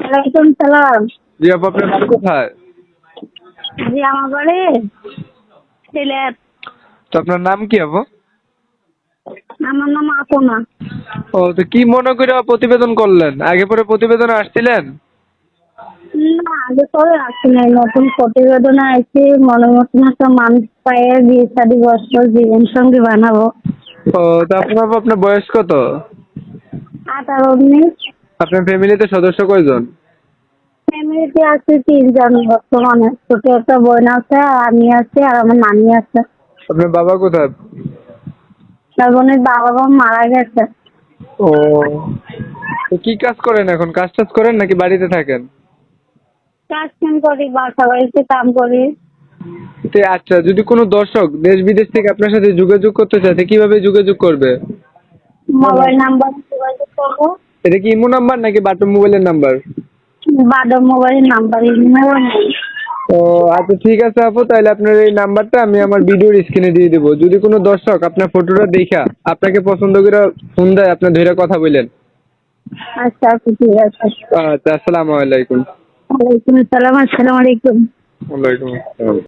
ওয়ালাইকুম সালাম। জি আপু আপনার বাড়ি কোথায়? জি আমার বাড়ি সিলেট তো আপনার নাম কি আপু? আমার নাম আপনা। ও তো কি মনে করে প্রতিবেদন করলেন? আগে পরে প্রতিবেদনে আসছিলেন? না আগে আসছি নাই নতুন প্রতিবেদনে আসছি মনে মতন একটা মানুষ পায়ে বিয়ে শাদি বস্ত্র জীবন সঙ্গী বানাবো। ও তো আপনার আপু আপনার বয়স কত? আঠারো উনিশ আপনার ফ্যামিলিতে সদস্য কয়জন? ফ্যামিলিতে আছে তিনজন বর্তমানে। ছোট একটা বোন আছে আর আমি আছি আর আমার নানি আছে। আপনার বাবা কোথায়? তার বোনের বাবা মা মারা গেছে। ও তো কি কাজ করেন এখন? কাজ টাজ করেন নাকি বাড়িতে থাকেন? কাজ কাম করি বাসা বাড়িতে কাম করি। তো আচ্ছা যদি কোনো দর্শক দেশ বিদেশ থেকে আপনার সাথে যোগাযোগ করতে চায় তো কীভাবে যোগাযোগ করবে? মোবাইল নাম্বার এটা কি ইমো নাম্বার নাকি বাটন মোবাইলের নাম্বার? বাদর মোবাইল নাম্বার নেই। ও আচ্ছা ঠিক আছে আপু তাহলে আপনার এই নাম্বারটা আমি আমার ভিডিওর স্ক্রিনে দিয়ে দেবো। যদি কোনো দর্শক আপনার ফটোটা দেখা আপনাকে পছন্দ করে ফোন দেয় আপনার ধরে কথা বললেন আচ্ছা আচ্ছা ঠিক আছে। আচ্ছা আসসালামু আলাইকুম। ওয়ালাইকুম আসসালাম আসসালামু আলাইকুম। ওয়ালাইকুম আসসালাম।